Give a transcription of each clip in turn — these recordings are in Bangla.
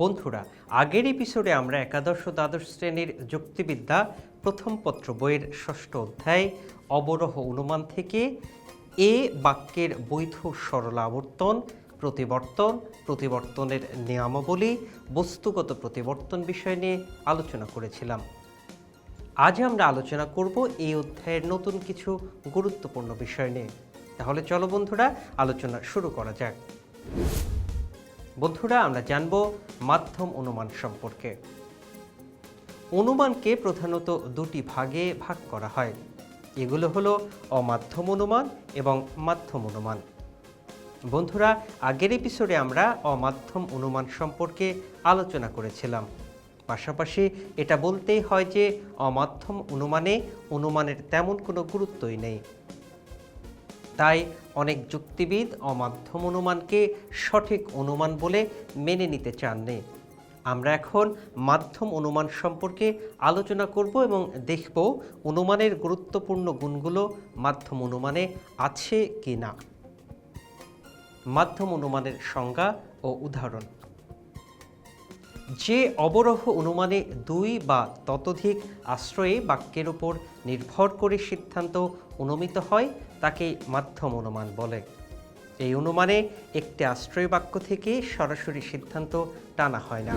বন্ধুরা, আগের এপিসোডে আমরা একাদশ ও দ্বাদশ শ্রেণির যুক্তিবিদ্যা প্রথম পত্র বইয়ের ষষ্ঠ অধ্যায় অবরোহ অনুমান থেকে এ বাক্যের বৈধ সরল আবর্তন, প্রতিবর্তন, প্রতিবর্তনের নিয়মাবলী, বস্তুগত প্রতিবর্তন বিষয় নিয়ে আলোচনা করেছিলাম। আজ আমরা আলোচনা করব এই অধ্যায়ের নতুন কিছু গুরুত্বপূর্ণ বিষয় নিয়ে। তাহলে চলো বন্ধুরা, আলোচনা শুরু করা যাক। বন্ধুরা, আমরা জানব মাধ্যম অনুমান সম্পর্কে। অনুমানকে প্রধানত দুটি ভাগে ভাগ করা হয়। এগুলো হলো অমাধ্যম অনুমান এবং মাধ্যম অনুমান। বন্ধুরা, আগের এপিসোডে আমরা অমাধ্যম অনুমান সম্পর্কে আলোচনা করেছিলাম। পাশাপাশি এটা বলতেই হয় যে, অমাধ্যম অনুমানে অনুমানের তেমন কোনো গুরুত্বই নেই। তাই অনেক যুক্তিবিদ অমাধ্যম অনুমানকে সঠিক অনুমান বলে মেনে নিতে চাননি। আমরা এখন মাধ্যম অনুমান সম্পর্কে আলোচনা করব এবং দেখব অনুমানের গুরুত্বপূর্ণ গুণগুলো মাধ্যম অনুমানে আছে কি না মাধ্যম অনুমানের সংজ্ঞা ও উদাহরণ। যে অবরোহ অনুমানে দুই বা ততোধিক আশ্রয়ে বাক্যের উপর নির্ভর করে সিদ্ধান্ত অনুমিত হয়, তাকে মাধ্যম অনুমান বলে। এই অনুমানে একটি আশ্রয় বাক্য থেকে সরাসরি সিদ্ধান্ত টানা হয় না।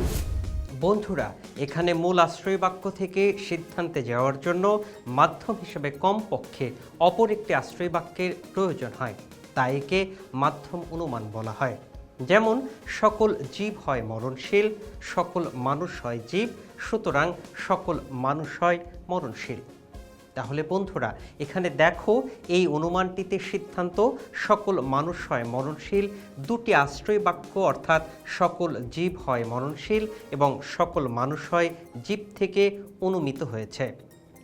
বন্ধুরা, এখানে মূল আশ্রয় বাক্য থেকে সিদ্ধান্তে যাওয়ার জন্য মাধ্যম হিসেবে কমপক্ষে অপর একটি আশ্রয় বাক্যের প্রয়োজন হয়। তাই একে মাধ্যম অনুমান বলা হয়। যেমন, সকল জীব হয় মরণশীল, সকল মানুষ হয় জীব, সুতরাং সকল মানুষ হয় মরণশীল। তাহলে বন্ধুরা, এখানে দেখো, এই অনুমানটিতে সিদ্ধান্ত, সকল মানুষ হয় মরণশীল, দুটি আশ্রয় বাক্য অর্থাৎ সকল জীব হয় মরণশীল এবং সকল মানুষ হয় জীব থেকে অনুমিত হয়েছে।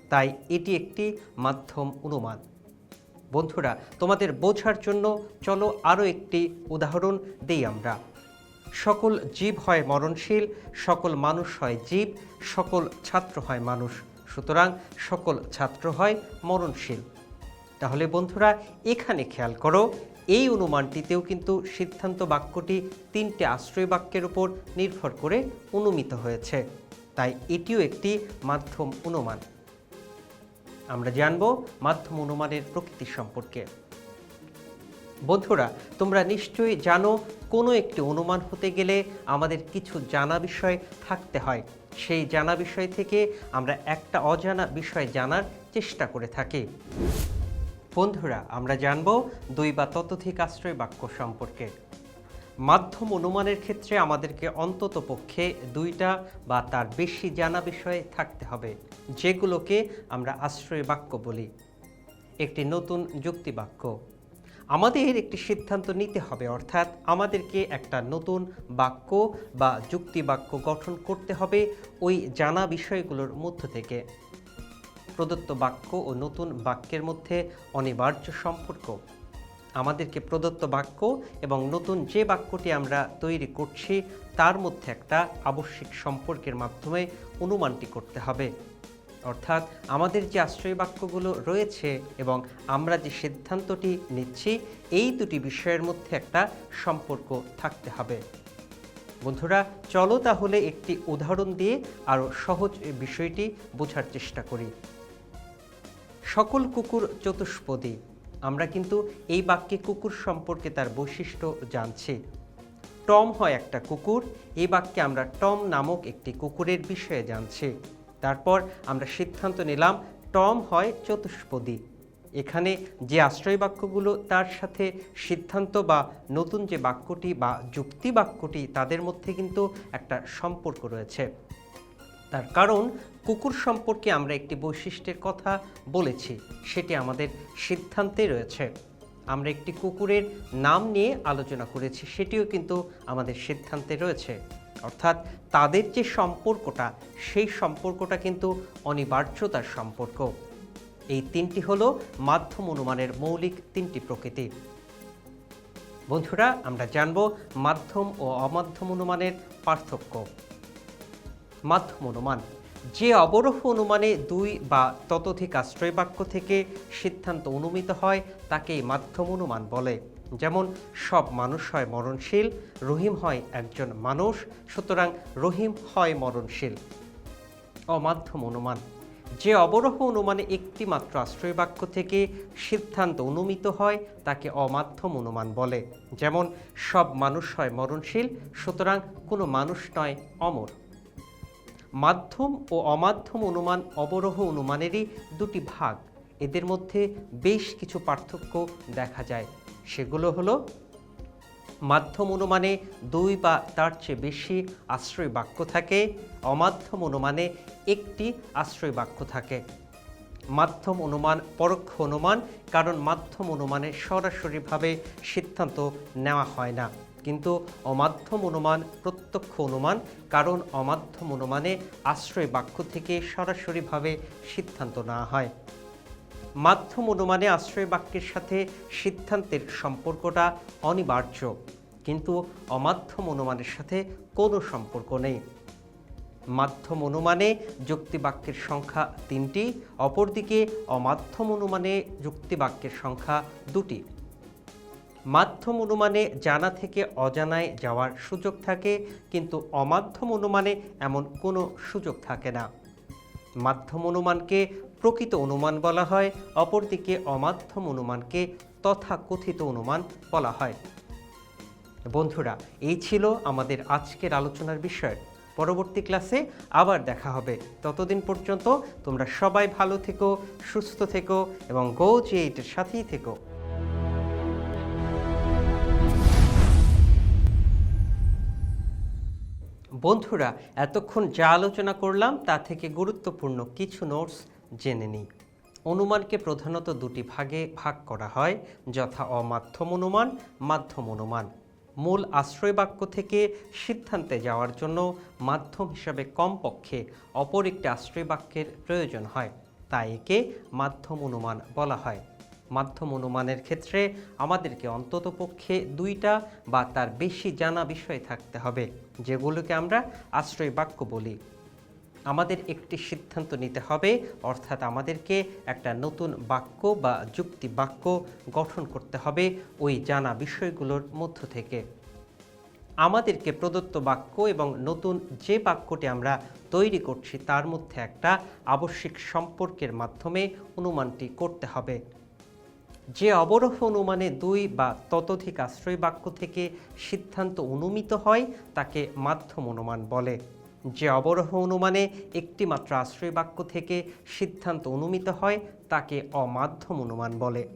তাই এটি একটি মাধ্যম অনুমান। বন্ধুরা, তোমাদের বোঝার জন্য চলো আরও একটি উদাহরণ দিই আমরা। সকল জীব হয় মরণশীল, সকল মানুষ হয় জীব, সকল ছাত্র হয় মানুষ। সুতরাং সকল ছাত্র হয় মরণশীল। তাহলে বন্ধুরা, এখানে খেয়াল করো, এই অনুমানটিতেও কিন্তু সিদ্ধান্ত বাক্যটি তিনটে আশ্রয় বাক্যের উপর নির্ভর করে অনুমিত হয়েছে। তাই এটিও একটি মাধ্যম অনুমান। আমরা জানব মাধ্যম অনুমানের প্রকৃতি সম্পর্কে। বন্ধুরা, তোমরা নিশ্চয়ই জানো, কোনো একটি অনুমান হতে গেলে আমাদের কিছু জানা বিষয় থাকতে হয়। সেই জানা বিষয় থেকে আমরা একটা অজানা বিষয় জানার চেষ্টা করে থাকি। বন্ধুরা, আমরা জানব দুই বা ততোধিক আশ্রয় বাক্য সম্পর্কে। মাধ্যম অনুমানের ক্ষেত্রে আমাদেরকে অন্তত পক্ষে দুইটা বা তার বেশি জানা বিষয়ে থাকতে হবে, যেগুলোকে আমরা আশ্রয় বাক্য বলি। একটি নতুন যুক্তি বাক্য। আমাদের একটি সিদ্ধান্ত নিতে হবে, অর্থাৎ আমাদেরকে একটা নতুন বাক্য বা যুক্তি বাক্য গঠন করতে হবে ওই জানা বিষয়গুলোর মধ্য থেকে। প্রদত্ত বাক্য ও নতুন বাক্যের মধ্যে অনিবার্য সম্পর্ক। আমাদেরকে প্রদত্ত বাক্য এবং নতুন যে বাক্যটি আমরা তৈরি করছি, তার মধ্যে একটা আবশ্যিক সম্পর্কের মাধ্যমে অনুমানটি করতে হবে। অর্থাৎ আমাদের যে আশ্রয় বাক্যগুলো রয়েছে এবং আমরা যে সিদ্ধান্তটি নিচ্ছি, এই দুটি বিষয়ের মধ্যে একটা সম্পর্ক থাকতে হবে। বন্ধুরা, চলো তাহলে একটি উদাহরণ দিয়ে আরও সহজ বিষয়টি বোঝার চেষ্টা করি। সকল কুকুর চতুষ্পদী। আমরা কিন্তু এই বাক্যে কুকুর সম্পর্কে তার বৈশিষ্ট্য জানছি। টম হয় একটা কুকুর, এই বাক্যে আমরা টম নামক একটি কুকুরের বিষয়ে জানছি। তারপর আমরা সিদ্ধান্ত নিলাম, টম হয় চতুষ্পদী। এখানে যে আশ্রয় বাক্যগুলো তার সাথে সিদ্ধান্ত বা নতুন যে বাক্যটি বা যুক্তি বাক্যটি তাদের মধ্যে কিন্তু একটা সম্পর্ক রয়েছে। তার কারণ কুকুর সম্পর্কে আমরা একটি বৈশিষ্ট্যের কথা বলেছি, সেটি আমাদের সিদ্ধান্তে রয়েছে। আমরা একটি কুকুরের নাম নিয়ে আলোচনা করেছি, সেটিও কিন্তু আমাদের সিদ্ধান্তে রয়েছে। অর্থাৎ তাদের যে সম্পর্কটা, সেই সম্পর্কটা কিন্তু অনিবার্যতার সম্পর্ক। এই তিনটি হলো মাধ্যম অনুমানের মৌলিক তিনটি প্রকৃতি। বন্ধুরা, আমরা জানব মাধ্যম ও অমাধ্যম অনুমানের পার্থক্য। মাধ্যম অনুমান যে অবরোহ অনুমানে দুই বা ততোধিক আশ্রয় বাক্য থেকে সিদ্ধান্ত অনুমিত হয়, তাকেই মাধ্যম অনুমান বলে। যেমন, সব মানুষ হয় মরণশীল, রহিম হয় একজন মানুষ, সুতরাং রহিম হয় মরণশীল। অমাধ্যম অনুমান যে অবরোহ অনুমানে একটি মাত্র আশ্রয় বাক্য থেকে সিদ্ধান্ত অনুমিত হয়, তাকে অমাধ্যম অনুমান বলে। যেমন, সব মানুষ হয় মরণশীল, সুতরাং কোনো মানুষ নয়, অমর। মাধ্যম ও অমাধ্যম অনুমান, অবরোহ অনুমানেরই দুটি ভাগ। এদের মধ্যে বেশ কিছু পার্থক্য দেখা যায়। সেগুলো হলো, মাধ্যম অনুমানে দুই বা তার চেয়ে বেশি আশ্রয় বাক্য থাকে, অমাধ্যম অনুমানে একটি আশ্রয় বাক্য থাকে। মাধ্যম অনুমান পরোক্ষ অনুমান, কারণ মাধ্যম অনুমানে সরাসরিভাবে সিদ্ধান্ত নেওয়া হয় না। কিন্তু অমাধ্যম অনুমান, প্রত্যক্ষ অনুমান, কারণ অমাধ্যম অনুমানে আশ্রয় বাক্য থেকে সরাসরিভাবে সিদ্ধান্ত না হয়। মাধ্যম অনুমানে আশ্রয় বাক্যের সাথে সিদ্ধান্তের সম্পর্কটা অনিবার্য, কিন্তু অমাধ্যম অনুমানের সাথে কোনো সম্পর্ক নেই। মাধ্যম অনুমানে যুক্তিবাক্যের সংখ্যা তিনটি, অপরদিকে অমাধ্যম অনুমানে যুক্তিবাক্যের সংখ্যা দুটি। মাধ্যম অনুমানে জানা থেকে অজানায় যাওয়ার সুযোগ থাকে, কিন্তু অমাধ্যম অনুমানে এমন কোনো সুযোগ থাকে না। মাধ্যম অনুমানকে প্রকৃত অনুমান বলা হয়, অপরদিকে অমাধ্যম অনুমানকে তথাকথিত অনুমান বলা হয়। বন্ধুরা, এই ছিল আমাদের আজকের আলোচনার বিষয়। পরবর্তী ক্লাসে আবার দেখা হবে। ততদিন পর্যন্ত তোমরা সবাই ভালো থেকো, সুস্থ থেকো এবং গো জি এইটের সাথেই থেকো। বন্ধুরা, এতক্ষণ যা আলোচনা করলাম তা থেকে গুরুত্বপূর্ণ কিছু নোটস জেনে নিই। অনুমানকে প্রধানত দুটি ভাগে ভাগ করা হয়, যথা অমাধ্যম অনুমান, মাধ্যম অনুমান। মূল আশ্রয় বাক্য থেকে সিদ্ধান্তে যাওয়ার জন্য মাধ্যম হিসাবে কমপক্ষে অপর একটি আশ্রয় বাক্যের প্রয়োজন হয় তাই একে মাধ্যম অনুমান বলা হয়। মাধ্যম অনুমানের ক্ষেত্রে আমাদেরকে অন্ততপক্ষে দুইটা বা তার বেশি জানা বিষয় থাকতে হবে, যেগুলোকে আমরা আশ্রয় বাক্য বলি। আমাদের একটি সিদ্ধান্ত নিতে হবে, অর্থাৎ আমাদেরকে একটা নতুন বাক্য বা যুক্তি বাক্য গঠন করতে হবে ওই জানা বিষয়গুলোর মধ্য থেকে। আমাদেরকে প্রদত্ত বাক্য এবং নতুন যে বাক্যটি আমরা তৈরি করছি তার মধ্যে একটা আবশ্যিক সম্পর্কের মাধ্যমে অনুমানটি করতে হবে। যে অবরোহ অনুমানে দুই বা ততোধিক আশ্রয় বাক্য থেকে সিদ্ধান্ত অনুমিত হয়, তাকে মাধ্যম অনুমান বলে। যে অবরোহ অনুমানে একটি মাত্র আশ্রয় বাক্য থেকে সিদ্ধান্ত অনুমিত হয়, তাকে অমাধ্যম অনুমান বলে।